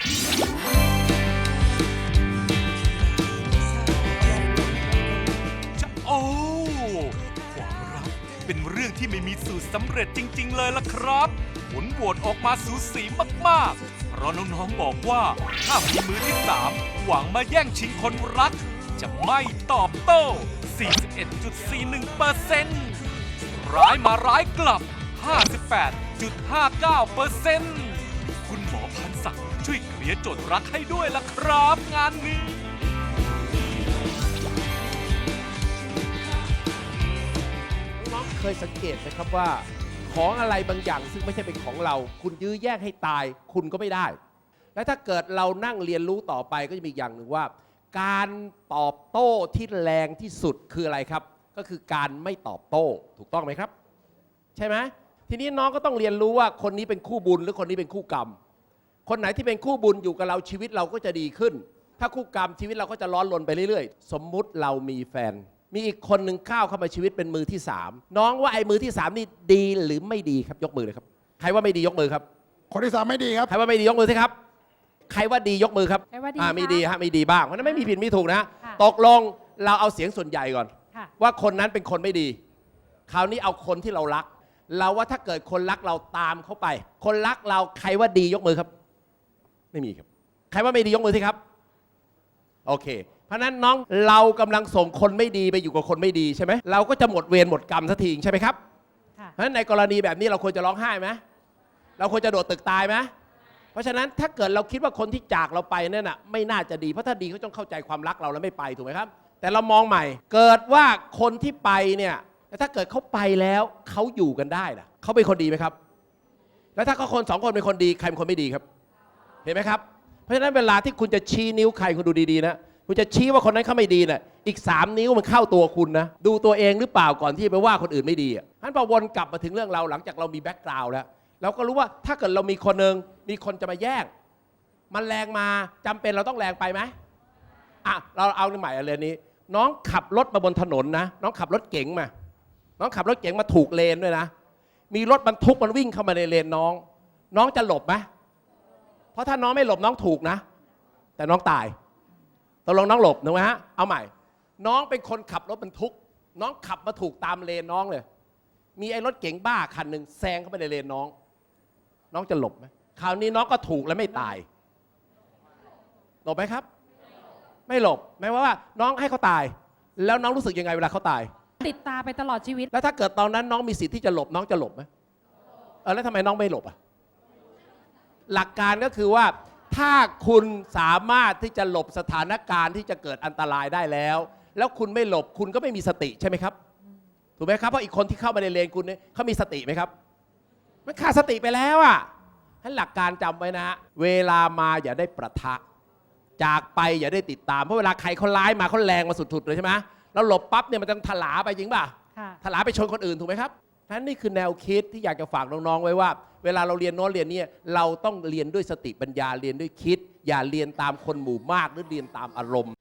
โอ้ความรักเป็นเรื่องที่ไม่มีสูตรสำเร็จจริง ๆ เลยล่ะครับ ผลโหวตออกมาสูสีมากๆ เพราะน้องๆบอกว่า ถ้ามีมือที่สามหวังมาแย่งชิงคนรัก จะไม่ตอบโต้ 41.41%ร้ายมาร้ายกลับ 58.59% หมอพันศักดิ์ช่วยเคลียร์โจทย์รักให้ด้วยล่ะครับ งานนี้ น้องเคยสังเกตไหมครับว่า ของอะไรบางอย่างซึ่งไม่ใช่เป็นของเรา คุณยื้อแย่งให้ตาย คุณก็ไม่ได้ และถ้าเกิดเรานั่งเรียนรู้ต่อไปก็จะมีอย่างหนึ่งว่า การตอบโต้ที่แรงที่สุดคืออะไรครับ ก็คือการไม่ตอบโต้ถูกต้องไหมครับ ใช่ไหมทีนี้น้องก็ต้องเรียนรู้ว่าคนนี้เป็นคู่บุญหรือคนนี้เป็นคู่กรรม คนไหนที่เป็นคู่บุญอยู่กับเราชีวิตเราก็จะดีขึ้น ถ้าคู่กรรมชีวิตเราก็จะร้อนรนไปเรื่อยๆ สมมุติเรามีแฟน มีอีกคนหนึ่งเข้าวเข้ามาชีวิตเป็นมือที่สามน้องว่าไอ้มือที่สามนี่ดีหรือไม่ดีครับยกมือเลยครับใครว่าไม่ดียกมือครับ คนที่สามไม่ดีครับ ใครว่าไม่ดียกมือสิครับใครว่าดียกมือครับใครว่าดีอ่าคะมีดีฮะมีดีบ้างเพราะฉะนั้นไม่มีผิดมีถูกนะค่ะตกลงเราเอาเสียงส่วนใหญ่ก่อน ค่ะ ว่าคนนั้นเป็นคนไม่ดี คราวนี้เอาคนที่เรารัก เราว่าถ้าเกิดคนรักเราตามเขาไป คนรักเราใครว่าดียกมือครับ ไม่มีครับ ใครว่าไม่ดียกมือสิครับ โอเค เพราะฉะนั้นน้องเรากำลังส่งคนไม่ดีไปอยู่กับคนไม่ดีใช่ไหมเราก็จะหมดเวรหมดกรรมสักทีใช่ไหมครับค่ะเพราะฉะนั้นในกรณีแบบนี้เราควรจะร้องไห้ไหมเราควรจะโดดตึกตายไหมเพราะฉะนั้นถ้าเกิดเราคิดว่าคนที่จากเราไปนั่นน่ะไม่น่าจะดีเพราะถ้าดีเขาต้องเข้าใจความรักเราแล้วไม่ไปถูกไหมครับ แต่เรามองใหม่ เกิดว่าคนที่ไปเนี่ยแต่ถ้าเกิดเขาไปแล้วเขาอยู่กันได้ล่ะเขาเป็นคนดีไหมครับ แล้วถ้าเขาคนสองคนเป็นคนดีใครเป็นคนไม่ดีครับเห็นไหมครับ เพราะฉะนั้นเวลาที่คุณจะชี้นิ้วใครคุณดูดีๆนะคุณจะชี้ว่าคนนั้นเขาไม่ดีน่ะอีก 3 นิ้วมันเข้าตัวคุณนะ ดูตัวเองหรือเปล่าก่อนที่ไปว่าคนอื่นไม่ดีอะท่านพอวนกลับมาถึงเรื่องเราหลังจากเรามีแบ็กกราวด์แล้วเราก็รู้ว่าถ้าเกิดเรามีคนหนึ่งมีคนจะมาแย่งมันแรงมาจำเป็นเราต้องแรงไปไหมอะเราเอาใหม่อะไรนี้ น้องขับรถมาบนถนนนะ น้องขับรถเก๋งมา น้องขับรถเก๋งมาถูกเลนด้วยนะ มีรถบรรทุกมันวิ่งเข้ามาในเลนน้อง น้องจะหลบไหม เพราะถ้าน้องไม่หลบน้องถูกนะ แต่น้องตายตกลงน้องหลบถูกไหมฮะเอาใหม่ น้องเป็นคนขับรถบรรทุก น้องขับมาถูกตามเลนน้องเลย มีไอ้รถเก๋งบ้าคันหนึ่งแซงเข้าไปในเลนน้อง น้องจะหลบไหมคราวนี้น้องก็ถูกและไม่ตาย หลบไหมครับ ไม่หลบแม้ว่าว่า น้องให้เขาตาย แล้วน้องรู้สึกยังไงเวลาเขาตาย ติดตาไปตลอดชีวิต แล้วถ้าเกิดตอนนั้นน้องมีสิทธิ์ที่จะหลบน้องจะหลบไหมเออแล้วทำไมน้องไม่หลบอะ หลักการก็คือว่า ถ้าคุณสามารถที่จะหลบสถานการณ์ที่จะเกิดอันตรายได้แล้ว แล้วคุณไม่หลบคุณก็ไม่มีสติใช่ไหมครับถูกไหมครับเพราะอีกคนที่เข้ามาในเลนคุณเนี่ยเขามีสติไหมครับมันขาดสติไปแล้วอะให้หลักการจำไว้นะฮะเวลามาอย่าได้ประทะ จากไปอย่าได้ติดตาม เพราะเวลาใครเขาร้ายมาเขาแรงมาสุดๆเลยใช่ไหมแล้วหลบปั๊บเนี่ยมันจะถลาไปจริงป่ะค่ะถลาไปชนคนอื่นถูกไหมครับนั้นนี่คือแนวคิดที่อยากจะฝากน้องๆไว้ว่า เวลาเราเรียนโน้ตเรียนเนี่ยเราต้องเรียนด้วยสติปัญญาเรียนด้วยคิด อย่าเรียนตามคนหมู่มากหรือเรียนตามอารมณ์